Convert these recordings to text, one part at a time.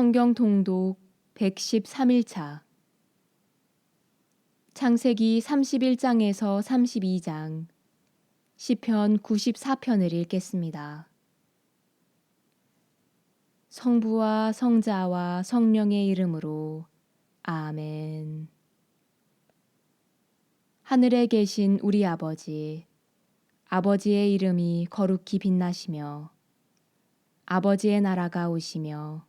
성경 통독 113일차 창세기 31장에서 32장 시편 94편을 읽겠습니다. 성부와 성자와 성령의 이름으로 아멘. 하늘에 계신 우리 아버지, 아버지의 이름이 거룩히 빛나시며, 아버지의 나라가 오시며,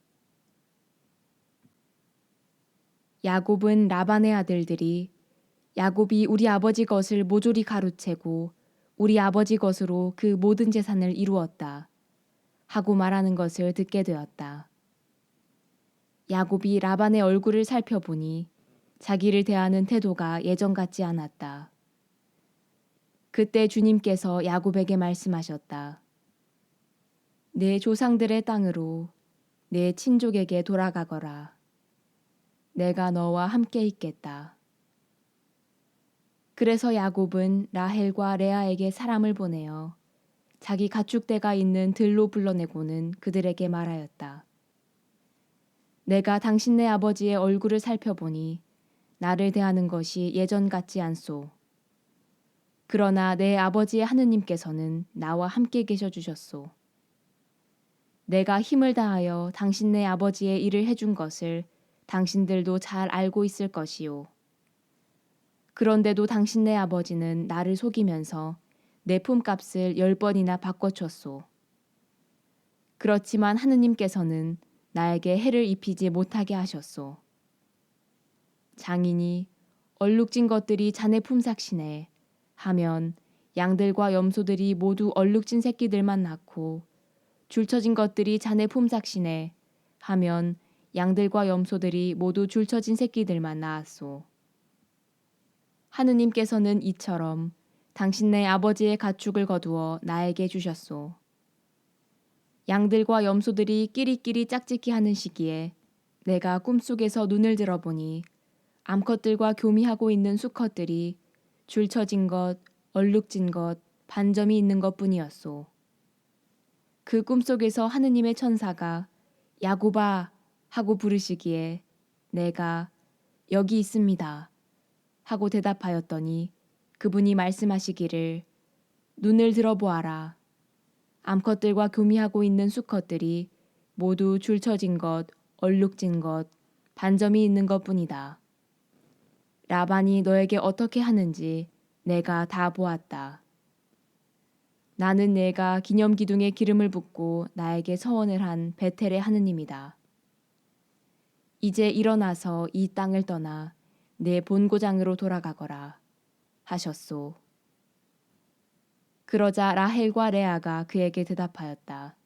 야곱은 라반의 아들들이 야곱이 우리 아버지 것을 모조리 가로채고 우리 아버지 것으로 그 모든 재산을 이루었다. 하고 말하는 것을 듣게 되었다. 야곱이 라반의 얼굴을 살펴보니 자기를 대하는 태도가 예전 같지 않았다. 그때 주님께서 야곱에게 말씀하셨다. 내 조상들의 땅으로 내 친족에게 돌아가거라. 내가 너와 함께 있겠다. 그래서 야곱은 라헬과 레아에게 사람을 보내어 자기 가축대가 있는 들로 불러내고는 그들에게 말하였다. 내가 당신네 아버지의 얼굴을 살펴보니 나를 대하는 것이 예전 같지 않소. 그러나 내 아버지의 하느님께서는 나와 함께 계셔 주셨소. 내가 힘을 다하여 당신네 아버지의 일을 해준 것을 당신들도 잘 알고 있을 것이요. 그런데도 당신네 아버지는 나를 속이면서 내 품값을 열 번이나 바꿔줬소. 그렇지만 하느님께서는 나에게 해를 입히지 못하게 하셨소. 장인이 얼룩진 것들이 자네 품삯이네 하면 양들과 염소들이 모두 얼룩진 새끼들만 낳고 줄쳐진 것들이 자네 품삯이네 하면 양들과 염소들이 모두 줄쳐진 새끼들만 낳았소. 하느님께서는 이처럼 당신네 아버지의 가축을 거두어 나에게 주셨소. 양들과 염소들이 끼리끼리 짝짓기 하는 시기에 내가 꿈속에서 눈을 들어보니 암컷들과 교미하고 있는 수컷들이 줄쳐진 것, 얼룩진 것, 반점이 있는 것 뿐이었소. 그 꿈속에서 하느님의 천사가 야구바 하고 부르시기에 내가 여기 있습니다. 하고 대답하였더니 그분이 말씀하시기를 눈을 들어보아라. 암컷들과 교미하고 있는 수컷들이 모두 줄쳐진 것, 얼룩진 것, 반점이 있는 것 뿐이다. 라반이 너에게 어떻게 하는지 내가 다 보았다. 나는 내가 기념 기둥에 기름을 붓고 나에게 서원을 한 베텔의 하느님이다. 이제 일어나서 이 땅을 떠나 내 본고장으로 돌아가거라 하셨소. 그러자 라헬과 레아가 그에게 대답하였다.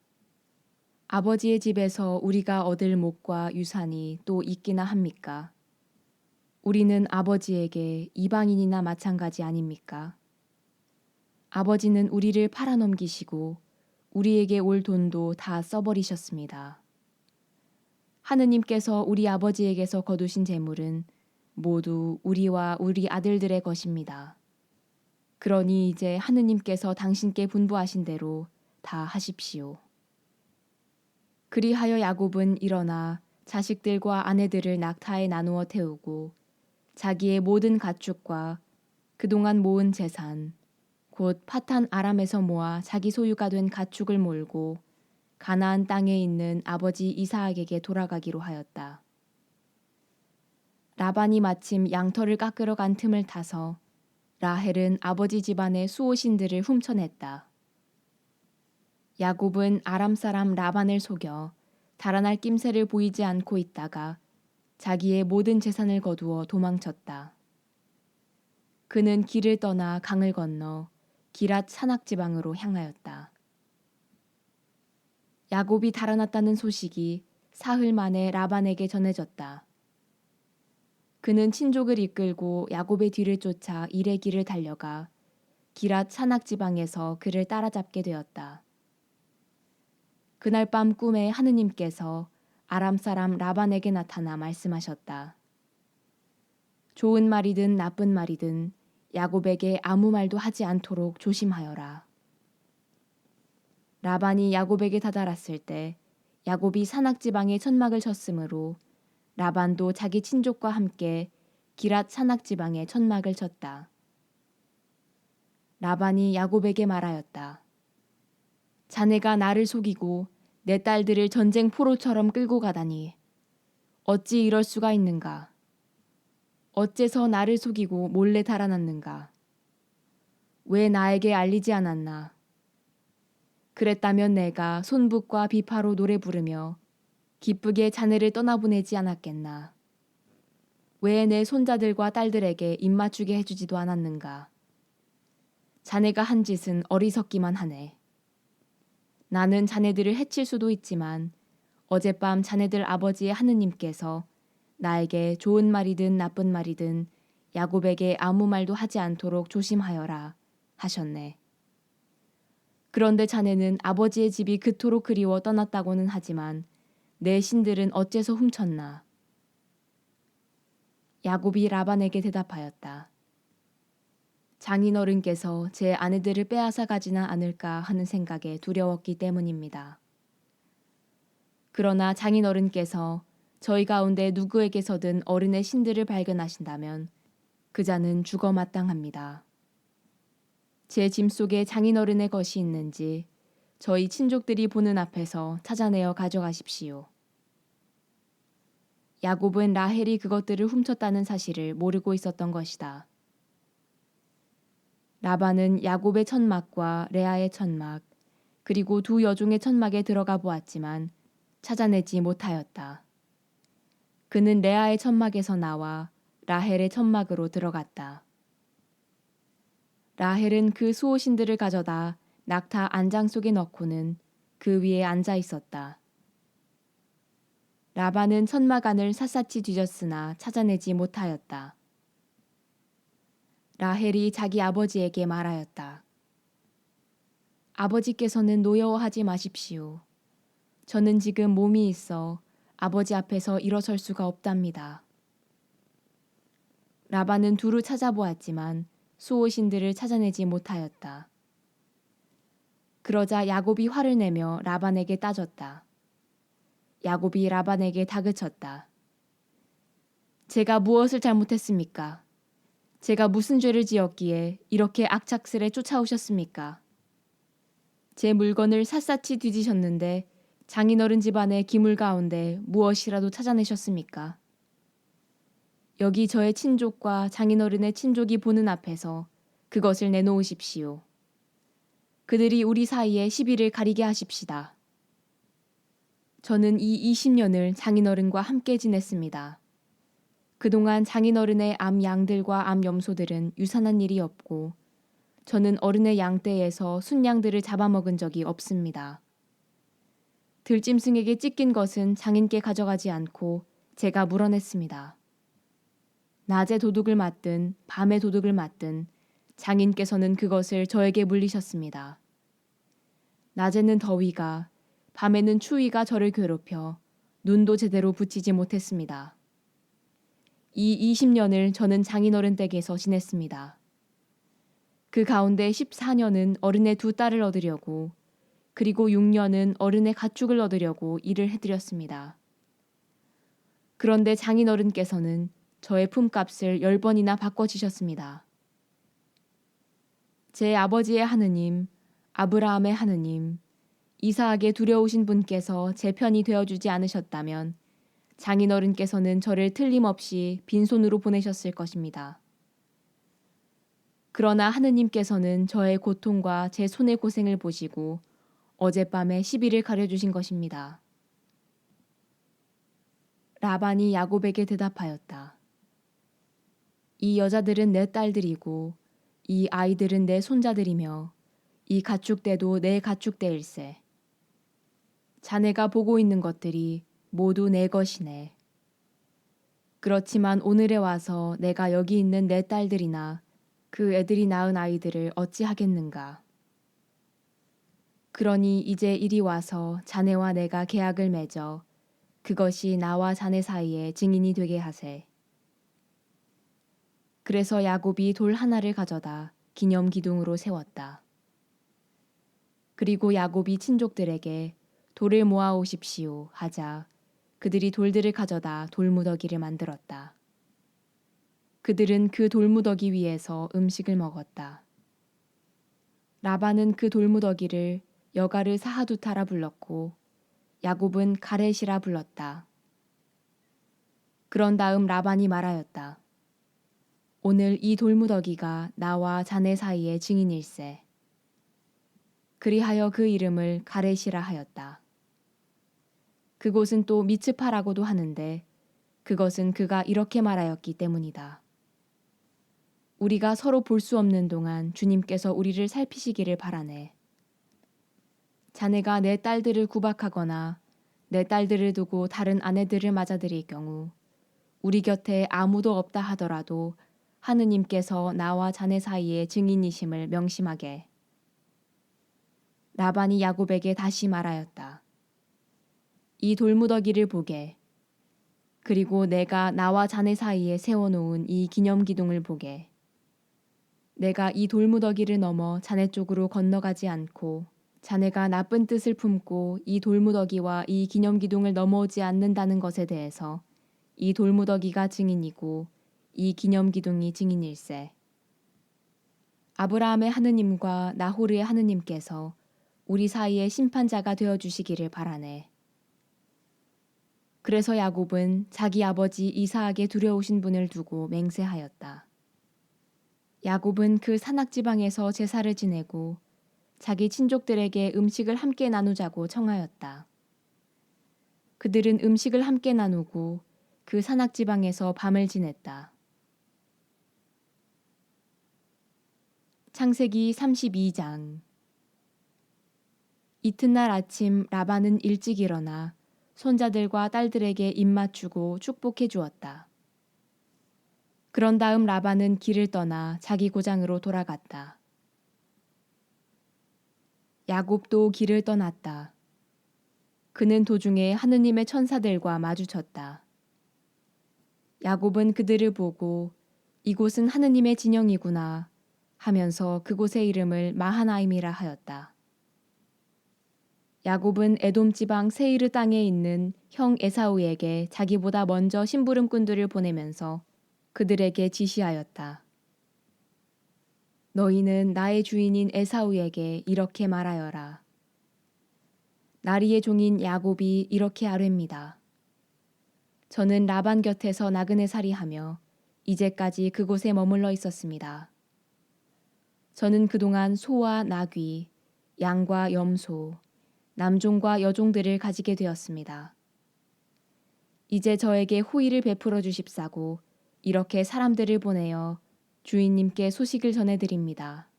아버지의 집에서 우리가 얻을 목과 유산이 또 있기나 합니까? 우리는 아버지에게 이방인이나 마찬가지 아닙니까? 아버지는 우리를 팔아넘기시고 우리에게 올 돈도 다 써버리셨습니다. 하느님께서 우리 아버지에게서 거두신 재물은 모두 우리와 우리 아들들의 것입니다. 그러니 이제 하느님께서 당신께 분부하신 대로 다 하십시오. 그리하여 야곱은 일어나 자식들과 아내들을 낙타에 나누어 태우고 자기의 모든 가축과 그동안 모은 재산, 곧 파탄 아람에서 모아 자기 소유가 된 가축을 몰고 가나안 땅에 있는 아버지 이사학에게 돌아가기로 하였다. 라반이 마침 양털을 깎으러 간 틈을 타서 라헬은 아버지 집안의 수호신들을 훔쳐냈다. 야곱은 아람 사람 라반을 속여 달아날 낌새를 보이지 않고 있다가 자기의 모든 재산을 거두어 도망쳤다. 그는 길을 떠나 강을 건너 기랏 산악 지방으로 향하였다. 야곱이 달아났다는 소식이 사흘 만에 라반에게 전해졌다. 그는 친족을 이끌고 야곱의 뒤를 쫓아 일의 길을 달려가 기랏 산악 지방에서 그를 따라잡게 되었다. 그날 밤 꿈에 하느님께서 아람 사람 라반에게 나타나 말씀하셨다. 좋은 말이든 나쁜 말이든 야곱에게 아무 말도 하지 않도록 조심하여라. 라반이 야곱에게 다다랐을 때 야곱이 산악 지방에 천막을 쳤으므로 라반도 자기 친족과 함께 기랏 산악 지방에 천막을 쳤다. 라반이 야곱에게 말하였다. 자네가 나를 속이고 내 딸들을 전쟁 포로처럼 끌고 가다니 어찌 이럴 수가 있는가? 어째서 나를 속이고 몰래 달아났는가? 왜 나에게 알리지 않았나? 그랬다면 내가 손북과 비파로 노래 부르며 기쁘게 자네를 떠나보내지 않았겠나? 왜 내 손자들과 딸들에게 입맞추게 해주지도 않았는가? 자네가 한 짓은 어리석기만 하네. 나는 자네들을 해칠 수도 있지만 어젯밤 자네들 아버지의 하느님께서 나에게 좋은 말이든 나쁜 말이든 야곱에게 아무 말도 하지 않도록 조심하여라 하셨네. 그런데 자네는 아버지의 집이 그토록 그리워 떠났다고는 하지만 내 신들은 어째서 훔쳤나? 야곱이 라반에게 대답하였다. 장인어른께서 제 아내들을 빼앗아 가지나 않을까 하는 생각에 두려웠기 때문입니다. 그러나 장인어른께서 저희 가운데 누구에게서든 어른의 신들을 발견하신다면 그 자는 죽어 마땅합니다. 제 짐 속에 장인어른의 것이 있는지 저희 친족들이 보는 앞에서 찾아내어 가져가십시오. 야곱은 라헬이 그것들을 훔쳤다는 사실을 모르고 있었던 것이다. 라반은 야곱의 천막과 레아의 천막, 그리고 두 여종의 천막에 들어가 보았지만 찾아내지 못하였다. 그는 레아의 천막에서 나와 라헬의 천막으로 들어갔다. 라헬은 그 수호신들을 가져다 낙타 안장 속에 넣고는 그 위에 앉아 있었다. 라반은 천막 안을 샅샅이 뒤졌으나 찾아내지 못하였다. 라헬이 자기 아버지에게 말하였다. 아버지께서는 노여워하지 마십시오. 저는 지금 몸이 있어 아버지 앞에서 일어설 수가 없답니다. 라반은 두루 찾아보았지만 수호신들을 찾아내지 못하였다. 그러자 야곱이 화를 내며 라반에게 따졌다. 야곱이 라반에게 다그쳤다. 제가 무엇을 잘못했습니까? 제가 무슨 죄를 지었기에 이렇게 악착스레 쫓아오셨습니까? 제 물건을 샅샅이 뒤지셨는데 장인어른 집안의 기물 가운데 무엇이라도 찾아내셨습니까? 여기 저의 친족과 장인어른의 친족이 보는 앞에서 그것을 내놓으십시오. 그들이 우리 사이에 시비를 가리게 하십시다. 저는 이 20년을 장인어른과 함께 지냈습니다. 그동안 장인어른의 암 양들과 암 염소들은 유산한 일이 없고 저는 어른의 양떼에서 순양들을 잡아먹은 적이 없습니다. 들짐승에게 찢긴 것은 장인께 가져가지 않고 제가 물어냈습니다. 낮에 도둑을 맞든 밤에 도둑을 맞든 장인께서는 그것을 저에게 물리셨습니다. 낮에는 더위가, 밤에는 추위가 저를 괴롭혀 눈도 제대로 붙이지 못했습니다. 이 20년을 저는 장인어른 댁에서 지냈습니다. 그 가운데 14년은 어른의 두 딸을 얻으려고 그리고 6년은 어른의 가축을 얻으려고 일을 해드렸습니다. 그런데 장인어른께서는 저의 품값을 열 번이나 바꿔주셨습니다. 제 아버지의 하느님, 아브라함의 하느님, 이사하게 두려우신 분께서 제 편이 되어주지 않으셨다면 장인어른께서는 저를 틀림없이 빈손으로 보내셨을 것입니다. 그러나 하느님께서는 저의 고통과 제 손의 고생을 보시고 어젯밤에 시비를 가려주신 것입니다. 라반이 야곱에게 대답하였다. 이 여자들은 내 딸들이고 이 아이들은 내 손자들이며 이 가축대도 내 가축대일세. 자네가 보고 있는 것들이 모두 내 것이네. 그렇지만 오늘에 와서 내가 여기 있는 내 딸들이나 그 애들이 낳은 아이들을 어찌 하겠는가. 그러니 이제 이리 와서 자네와 내가 계약을 맺어 그것이 나와 자네 사이에 증인이 되게 하세. 그래서 야곱이 돌 하나를 가져다 기념 기둥으로 세웠다. 그리고 야곱이 친족들에게 돌을 모아 오십시오 하자 그들이 돌들을 가져다 돌무더기를 만들었다. 그들은 그 돌무더기 위에서 음식을 먹었다. 라반은 그 돌무더기를 여가를 사하두타라 불렀고 야곱은 가렛이라 불렀다. 그런 다음 라반이 말하였다. 오늘 이 돌무더기가 나와 자네 사이의 증인일세. 그리하여 그 이름을 가렛이라 하였다. 그곳은 또 미츠파라고도 하는데 그것은 그가 이렇게 말하였기 때문이다. 우리가 서로 볼 수 없는 동안 주님께서 우리를 살피시기를 바라네. 자네가 내 딸들을 구박하거나 내 딸들을 두고 다른 아내들을 맞아들일 경우 우리 곁에 아무도 없다 하더라도 하느님께서 나와 자네 사이의 증인이심을 명심하게. 라반이 야곱에게 다시 말하였다. 이 돌무더기를 보게. 그리고 내가 나와 자네 사이에 세워놓은 이 기념 기둥을 보게. 내가 이 돌무더기를 넘어 자네 쪽으로 건너가지 않고 자네가 나쁜 뜻을 품고 이 돌무더기와 이 기념 기둥을 넘어오지 않는다는 것에 대해서 이 돌무더기가 증인이고 이 기념 기둥이 증인일세. 아브라함의 하느님과 나호르의 하느님께서 우리 사이의 심판자가 되어 주시기를 바라네. 그래서 야곱은 자기 아버지 이사학의 두려우신 분을 두고 맹세하였다. 야곱은 그 산악 지방에서 제사를 지내고 자기 친족들에게 음식을 함께 나누자고 청하였다. 그들은 음식을 함께 나누고 그 산악 지방에서 밤을 지냈다. 창세기 32장 이튿날 아침 라반은 일찍 일어나 손자들과 딸들에게 입맞추고 축복해 주었다. 그런 다음 라반은 길을 떠나 자기 고장으로 돌아갔다. 야곱도 길을 떠났다. 그는 도중에 하느님의 천사들과 마주쳤다. 야곱은 그들을 보고 이곳은 하느님의 진영이구나 하면서 그곳의 이름을 마하나임이라 하였다. 야곱은 에돔 지방 세이르 땅에 있는 형 에사우에게 자기보다 먼저 심부름꾼들을 보내면서 그들에게 지시하였다. 너희는 나의 주인인 에사우에게 이렇게 말하여라. 나리의 종인 야곱이 이렇게 아뢰입니다. 저는 라반 곁에서 나그네 살이하며 이제까지 그곳에 머물러 있었습니다. 저는 그동안 소와 나귀, 양과 염소, 남종과 여종들을 가지게 되었습니다. 이제 저에게 호의를 베풀어 주십사고 이렇게 사람들을 보내어 주인님께 소식을 전해드립니다.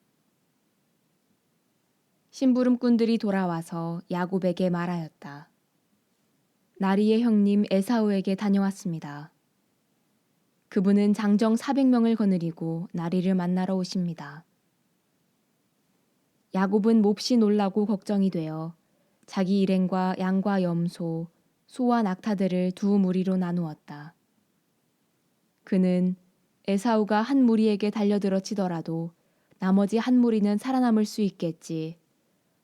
심부름꾼들이 돌아와서 야곱에게 말하였다. 나리의 형님 에사우에게 다녀왔습니다. 그분은 장정 400명을 거느리고 나리를 만나러 오십니다. 야곱은 몹시 놀라고 걱정이 되어 자기 일행과 양과 염소, 소와 낙타들을 두 무리로 나누었다. 그는 에사우가 한 무리에게 달려들어 치더라도 나머지 한 무리는 살아남을 수 있겠지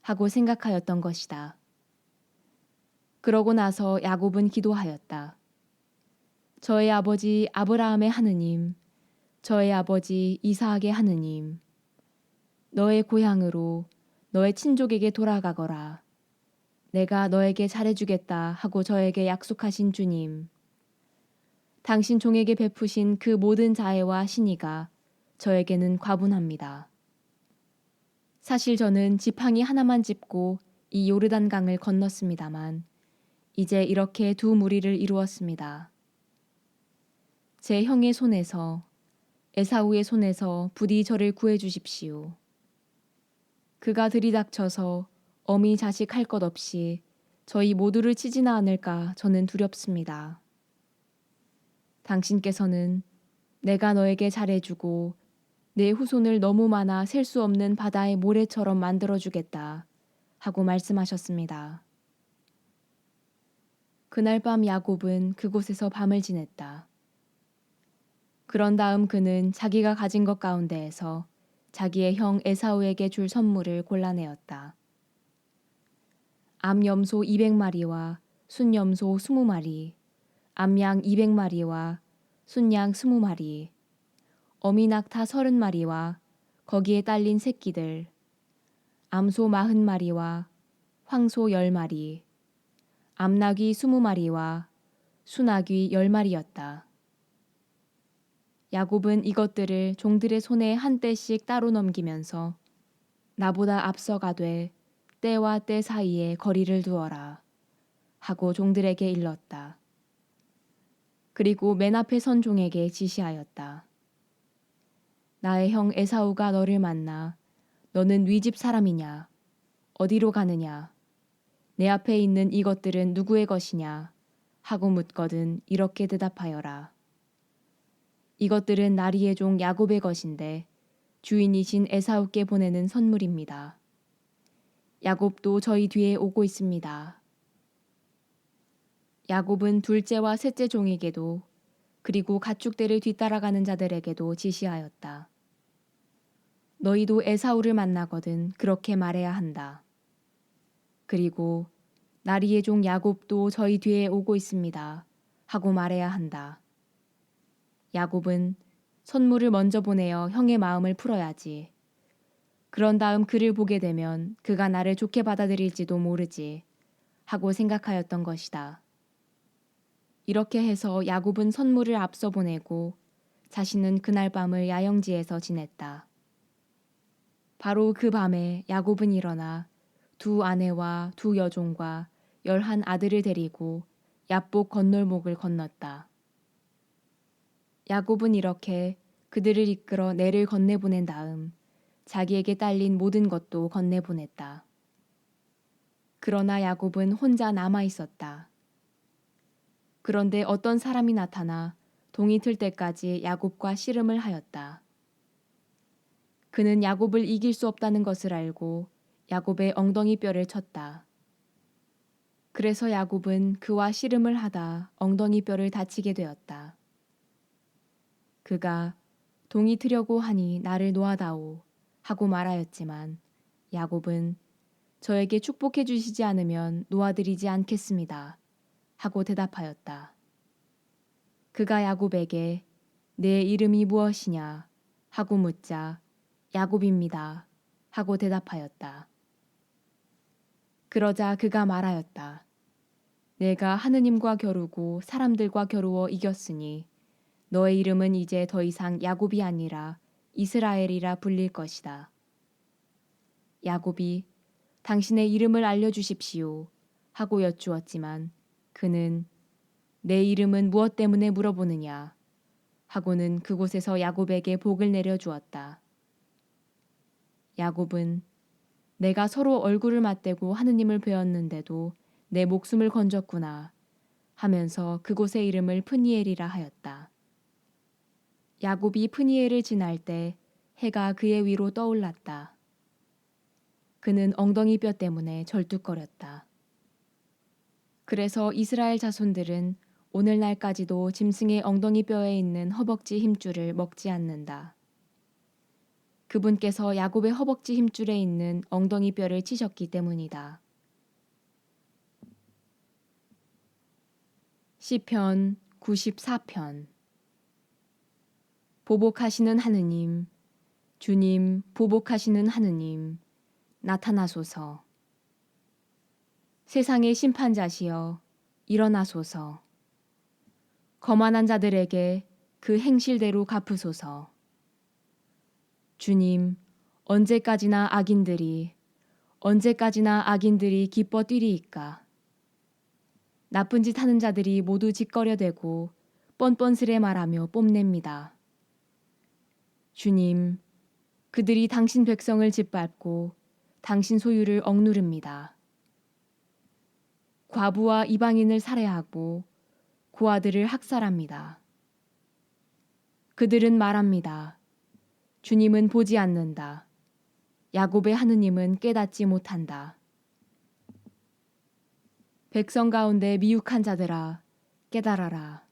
하고 생각하였던 것이다. 그러고 나서 야곱은 기도하였다. 저의 아버지 아브라함의 하느님, 저의 아버지 이사학의 하느님, 너의 고향으로 너의 친족에게 돌아가거라. 내가 너에게 잘해주겠다 하고 저에게 약속하신 주님. 당신 종에게 베푸신 그 모든 자애와 신의가 저에게는 과분합니다. 사실 저는 지팡이 하나만 짚고 이 요르단 강을 건넜습니다만 이제 이렇게 두 무리를 이루었습니다. 제 형의 손에서 에사우의 손에서 부디 저를 구해 주십시오. 그가 들이닥쳐서 어미 자식 할 것 없이 저희 모두를 치지나 않을까 저는 두렵습니다. 당신께서는 내가 너에게 잘해주고 내 후손을 너무 많아 셀 수 없는 바다의 모래처럼 만들어주겠다 하고 말씀하셨습니다. 그날 밤 야곱은 그곳에서 밤을 지냈다. 그런 다음 그는 자기가 가진 것 가운데에서 자기의 형 에사우에게 줄 선물을 골라내었다. 암염소 200마리와 순염소 20마리, 암양 200마리와 순양 20마리, 어미낙타 30마리와 거기에 딸린 새끼들, 암소 40마리와 황소 10마리, 암나귀 20마리와 수나귀 10마리였다. 야곱은 이것들을 종들의 손에 한 떼씩 따로 넘기면서 나보다 앞서가되 때와 때 사이에 거리를 두어라 하고 종들에게 일렀다. 그리고 맨 앞에 선 종에게 지시하였다. 나의 형 에사우가 너를 만나 너는 위 집 사람이냐 어디로 가느냐 내 앞에 있는 이것들은 누구의 것이냐 하고 묻거든 이렇게 대답하여라. 이것들은 나리의 종 야곱의 것인데 주인이신 에사우께 보내는 선물입니다. 야곱도 저희 뒤에 오고 있습니다. 야곱은 둘째와 셋째 종에게도 그리고 가축대를 뒤따라가는 자들에게도 지시하였다. 너희도 에사우를 만나거든 그렇게 말해야 한다. 그리고 나리의 종 야곱도 저희 뒤에 오고 있습니다. 하고 말해야 한다. 야곱은 선물을 먼저 보내어 형의 마음을 풀어야지. 그런 다음 그를 보게 되면 그가 나를 좋게 받아들일지도 모르지. 하고 생각하였던 것이다. 이렇게 해서 야곱은 선물을 앞서 보내고 자신은 그날 밤을 야영지에서 지냈다. 바로 그 밤에 야곱은 일어나 두 아내와 두 여종과 열한 아들을 데리고 야복 건널목을 건넜다. 야곱은 이렇게 그들을 이끌어 내를 건네보낸 다음 자기에게 딸린 모든 것도 건네보냈다. 그러나 야곱은 혼자 남아 있었다. 그런데 어떤 사람이 나타나 동이 틀 때까지 야곱과 씨름을 하였다. 그는 야곱을 이길 수 없다는 것을 알고 야곱의 엉덩이 뼈를 쳤다. 그래서 야곱은 그와 씨름을 하다 엉덩이 뼈를 다치게 되었다. 그가 동이 트려고 하니 나를 놓아다오 하고 말하였지만 야곱은 저에게 축복해 주시지 않으면 놓아드리지 않겠습니다 하고 대답하였다. 그가 야곱에게 내 이름이 무엇이냐 하고 묻자 야곱입니다 하고 대답하였다. 그러자 그가 말하였다. 내가 하느님과 겨루고 사람들과 겨루어 이겼으니 너의 이름은 이제 더 이상 야곱이 아니라 이스라엘이라 불릴 것이다. 야곱이 당신의 이름을 알려주십시오 하고 여쭈었지만 그는 내 이름은 무엇 때문에 물어보느냐 하고는 그곳에서 야곱에게 복을 내려주었다. 야곱은 내가 서로 얼굴을 맞대고 하느님을 배웠는데도 내 목숨을 건졌구나 하면서 그곳의 이름을 프니엘이라 하였다. 야곱이 프니엘을 지날 때 해가 그의 위로 떠올랐다. 그는 엉덩이 뼈 때문에 절뚝거렸다. 그래서 이스라엘 자손들은 오늘날까지도 짐승의 엉덩이 뼈에 있는 허벅지 힘줄을 먹지 않는다. 그분께서 야곱의 허벅지 힘줄에 있는 엉덩이 뼈를 치셨기 때문이다. 시편 94편 보복하시는 하느님, 주님, 보복하시는 하느님, 나타나소서. 세상의 심판자시여, 일어나소서. 거만한 자들에게 그 행실대로 갚으소서. 주님, 언제까지나 악인들이, 언제까지나 악인들이 기뻐 뛰리이까. 나쁜 짓 하는 자들이 모두 짓거려대고 뻔뻔스레 말하며 뽐냅니다. 주님, 그들이 당신 백성을 짓밟고 당신 소유를 억누릅니다. 과부와 이방인을 살해하고 고아들을 학살합니다. 그들은 말합니다. 주님은 보지 않는다. 야곱의 하느님은 깨닫지 못한다. 백성 가운데 미혹한 자들아 깨달아라.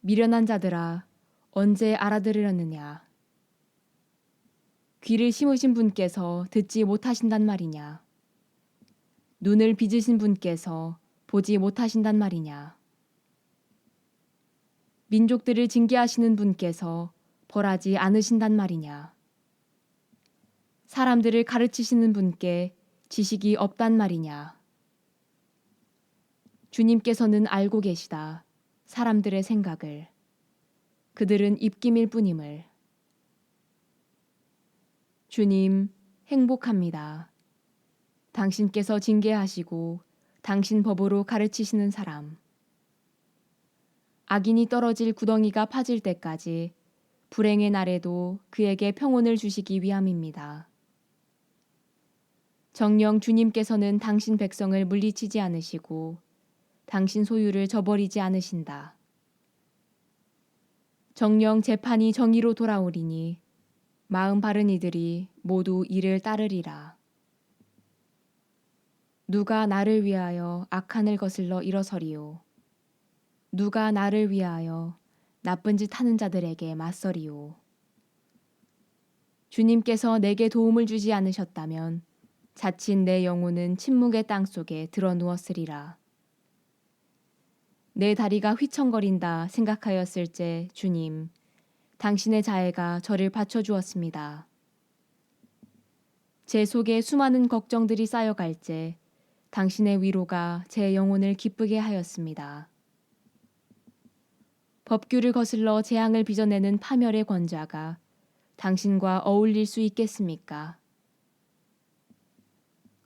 미련한 자들아 언제 알아들으려느냐. 귀를 심으신 분께서 듣지 못하신단 말이냐. 눈을 빚으신 분께서 보지 못하신단 말이냐. 민족들을 징계하시는 분께서 벌하지 않으신단 말이냐. 사람들을 가르치시는 분께 지식이 없단 말이냐. 주님께서는 알고 계시다. 사람들의 생각을. 그들은 입김일 뿐임을. 주님, 행복합니다. 당신께서 징계하시고 당신 법으로 가르치시는 사람. 악인이 떨어질 구덩이가 파질 때까지 불행의 날에도 그에게 평온을 주시기 위함입니다. 정령 주님께서는 당신 백성을 물리치지 않으시고 당신 소유를 저버리지 않으신다. 정령 재판이 정의로 돌아오리니 마음 바른 이들이 모두 이를 따르리라. 누가 나를 위하여 악한을 거슬러 일어서리요. 누가 나를 위하여 나쁜 짓 하는 자들에게 맞서리요. 주님께서 내게 도움을 주지 않으셨다면 자칫 내 영혼은 침묵의 땅 속에 들어 누웠으리라. 내 다리가 휘청거린다 생각하였을제 주님, 당신의 자애가 저를 받쳐주었습니다. 제 속에 수많은 걱정들이 쌓여갈제 당신의 위로가 제 영혼을 기쁘게 하였습니다. 법규를 거슬러 재앙을 빚어내는 파멸의 권자가 당신과 어울릴 수 있겠습니까?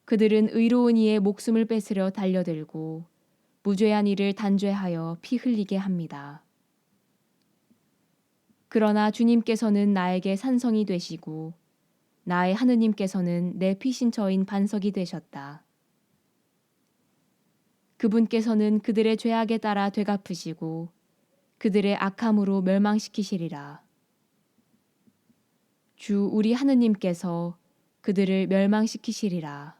그들은 의로운 이의 목숨을 뺏으려 달려들고 무죄한 이를 단죄하여 피 흘리게 합니다. 그러나 주님께서는 나에게 산성이 되시고 나의 하느님께서는 내 피신처인 반석이 되셨다. 그분께서는 그들의 죄악에 따라 되갚으시고 그들의 악함으로 멸망시키시리라. 주 우리 하느님께서 그들을 멸망시키시리라.